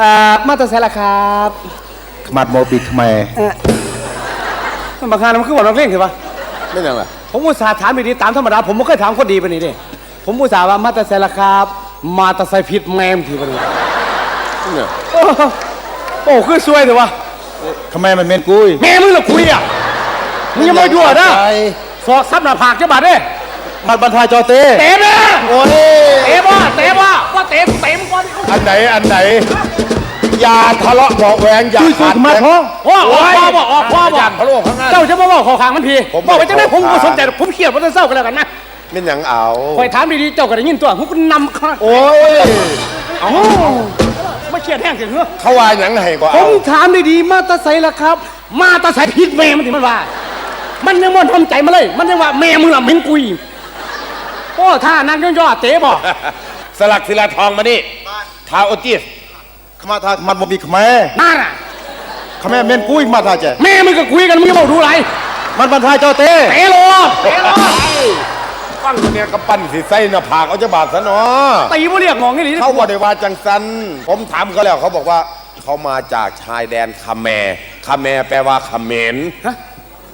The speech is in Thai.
อ่ามาตราไซละครับขมัดโมบิทำไมมันบางครั้งมันคือว่าเราเล่นถือปะไม่ยังล่ะผมอุตส่าห์ถามดีๆตามธรรมดาผมไม่เคยถามคนดีปานนี้เด้ผมอุตส่าห์ว่ามาตราไซละครับ มาตราไซผิดแมมถือปะนี่เนี่ยโอ้โหโอ้คือซวยถือวะทำไมมันเมนกุ้ยแม่มึงละคุยอะมึงอยังมายั่วนะใจสอกซับหน้าผากเจ้าบาดเด้มัดบรรทายจอเต้เตะนะโอ้ยเตะบ่เตะบ่ว่าเตะเตะมึงก่ อนอันไหนอันไหนอย่าทะเลาะเบาะแหวงอย่าขาดแย้งโอ้ออกพ่อบ่ออกพ่อบ่ย่านทะเลาะข้างหน้า เจ้าจะมาบอกขอขางมันทีผมบอกไปจะได้ผมขอก็ขางสนใจหรอกผมเครียดว่าจะเศร้ากันแล้วกันนะเป็นอย่างเอาคอยถามดีๆเจ้าก็ได้ยินตัวผมก็นำข้าโอ้ยเอ้าไม่เครียดแห้งถึงเหรอเขาว่าอย่างไหนก็ผเอามถามดีๆมาตาใสละครับ มาตาใสผิดแม่มันถึงมันว่า มันยังมันทำใจมาเลย มันยังว่าแม่มึงละเม็นกุยโอ้ท่านั้นย่อๆเตะบอกสลักศิลาทองมานี่ ท้าโอติสขมาทามัดโมบิขมานั่นน่ะขมาเมนกุ้ยมาทาเจแม่มึงก็คุยกันมึงจะบอกดูไรมันบรรทายจอเต้เตะโลดเตะโลดฟังคนเนี้ยกระปั้นสิใส่หน้าผากเอาจะบาดซะเนาะตีบ่เรียกมองนี่หรือเขาบอกได้ว่าจังสันผมถามเขาแล้วเขาบอกว่าเขามาจากชายแดนคาแมคาแมแปลว่าเขมรฮะ